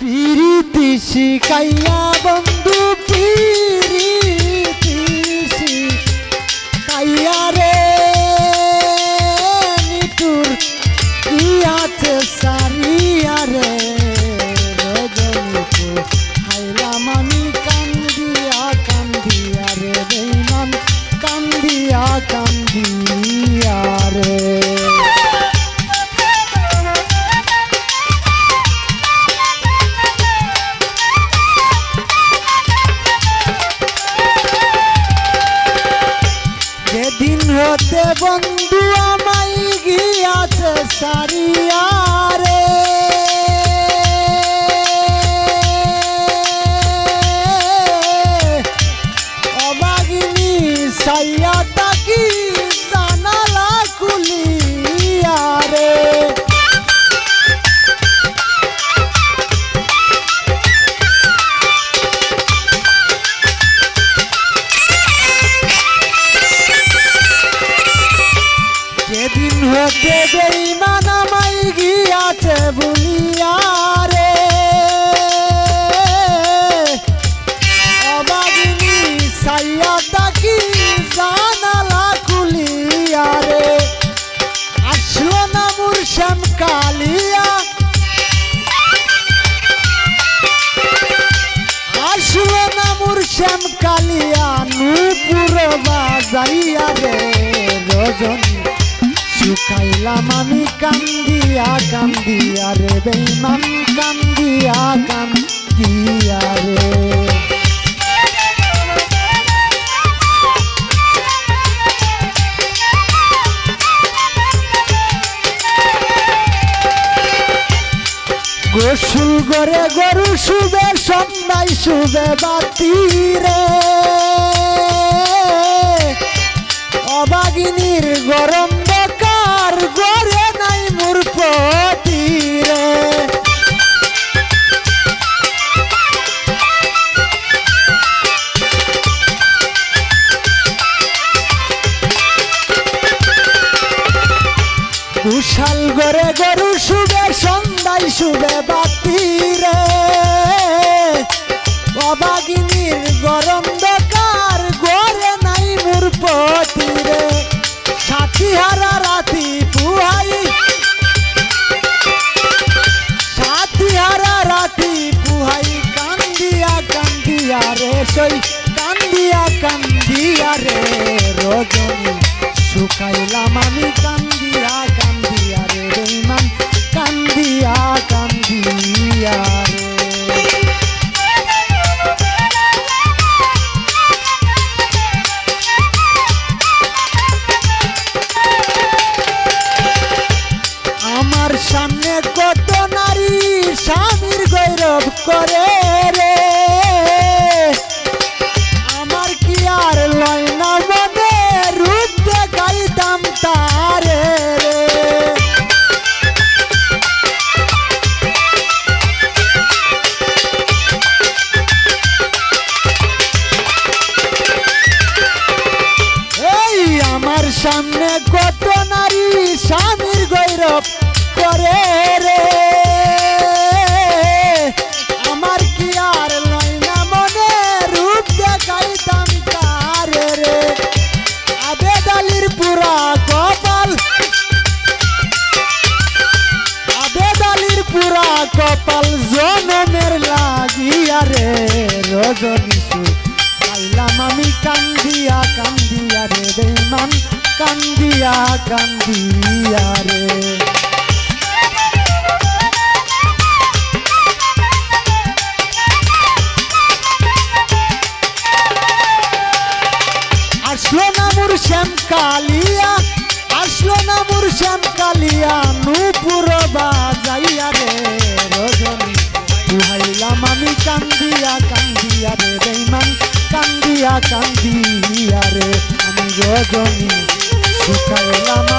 পিরিতি শিখাইয়া বন্ধু পিরিতি শিখাইয়া রে যেদিন হতে বন্ধু আমাই গিয়াছে সারিয়া। যেদিন হতে বেইমান গিয়াছে বলিয়া রে। অবাগিনী সাইয়া তাকি জানালা খুলিয়া রে। আসলো না মুরশাম কালিয়া। আসলো না মুরশাম কালিয়া, নূপুর বাজাইয়া রে রজনী। শুকাইলাম আমি কান্দিয়া কান্দিয়া রে বেইমান কান্দিয়া কান্দিয়া রে গোসুল গরে গরু শুবে, সন্ধ্যায় শুবে বাতি রে। অবাগিনীর গরম গরু সন্ধ্যায় শুবে বাতি রে অবাগিনীর গরম বেকার গরে নাই মূর্পতি রে সাথী হারা রাতি পুহাই সাথী হারা রাতি পুহাই কান্দিয়া কান্দিয়া রে সই, কান্দিয়া কান্দিয়া রে রজনী। শুকাইলাম আমি কান্দিয়া করে কপাল জনমের লাগিয়া রে রজনীশু পাইলাম আমি কান্দিয়া কান্দিয়া রে বেমান কান্দিয়া কান্দিয়া রে। আসলো না মোর শ্যাম কালিয়া, আসলো না মোর শ্যাম কালিয়া। যোজনী শুকাইলাম